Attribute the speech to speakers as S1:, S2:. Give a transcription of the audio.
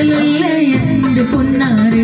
S1: பகலுள்ள என்று பொன்னாரு